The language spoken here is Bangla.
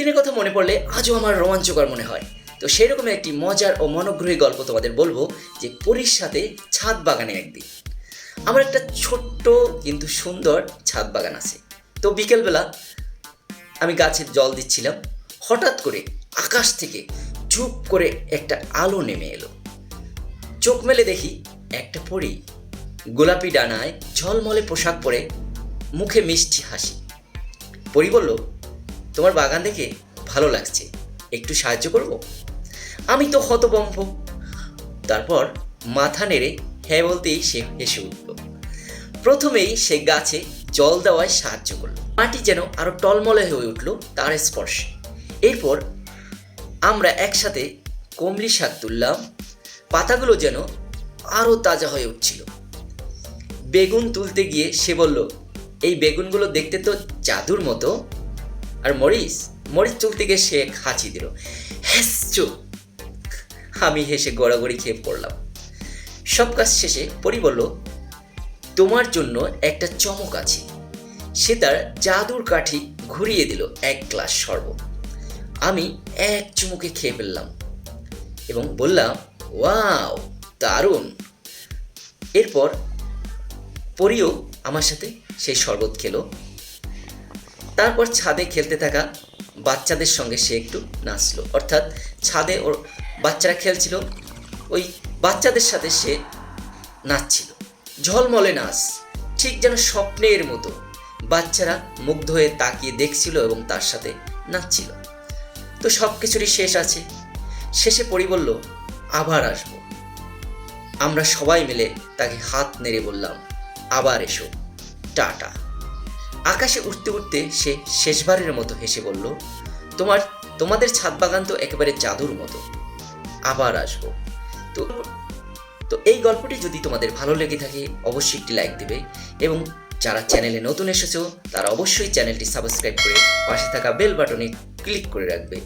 দিনের কথা মনে পড়লে আজও আমার রোমাঞ্চকর মনে হয়। তো সেরকম একটি মজার ও মনোগ্রহী গল্প তোমাদের বলব, যে পরীর সাথে ছাদ বাগানে একদিন। আমার একটা ছোট্ট কিন্তু সুন্দর ছাদ বাগান আছে। তো বিকেলবেলা আমি গাছে জল দিচ্ছিলাম, হঠাৎ করে আকাশ থেকে চুপ করে একটা আলো নেমে এলো। চোখ মেলে দেখি একটা পরি। গোলাপি ডানায় ঝলমলে পোশাক পরে মুখে মিষ্টি হাসি। পরি বলল তোমার বাগান দেখে ভালো লাগছে। একটু সাহায্য করব? আমি তো হতবম্ব তারপর মাথা নেড়ে হ্যাঁ বলতেই সে হেসে উঠল। প্রথমেই সে গাছে জল দেওয়ায় সাহায্য করল। মাটি যেন আরও টলমলে হয়ে উঠল তার স্পর্শে। এরপর আমরা একসাথে কমলি শাক তুললাম। পাতাগুলো যেন আরও তাজা হয়ে উঠছিল। বেগুন তুলতে গিয়ে সে বলল, এই বেগুনগুলো দেখতে তো জাদুর মতো। আর মরিচ মরিচ চুল থেকে সে হাঁচি দিল। হ্যাসচু আমি হেসে গড়াগড়ি খেয়ে পড়লাম। সব কাজ শেষে পরি বলল, তোমার জন্য একটা চমক আছে। সে তার জাদুর কাঠি ঘুরিয়ে দিল এক গ্লাস শরবত। আমি এক চুমুকে খেয়ে ফেললাম এবং বললাম, ওয়াও, দারুণ। এরপর পরিও আমার সাথে সেই শরবত খেলো। তারপর ছাদে খেলতে থাকা বাচ্চাদের সঙ্গে সে একটু নাচলো। অর্থাৎ ছাদে ওর বাচ্চারা খেলছিল, ওই বাচ্চাদের সাথে সে নাচছিল। ঝলমলে নাচ, ঠিক যেন স্বপ্নের মতো। বাচ্চারা মুগ্ধ হয়ে তাকিয়ে দেখছিল এবং তার সাথে নাচছিল। তো সব কিছুরই শেষ আছে। শেষে পরি বলল, আবার আসব। আমরা সবাই মিলে তাকে হাত নেড়ে বললাম, আবার এসো, টাটা। আকাশে উঠতে উঠতে সে শেষবারের মতো হেসে বলল, তোমার, তোমাদের ছাদ বাগান তো একেবারে জাদুর মতো। আবার আসব। তো তো এই গল্পটি যদি তোমাদের ভালো লেগে থাকে, অবশ্যই একটি লাইক দেবে এবং যারা চ্যানেলে নতুন এসেছ, তারা অবশ্যই চ্যানেলটি সাবস্ক্রাইব করে পাশে থাকা বেল বাটনে ক্লিক করে রাখবে।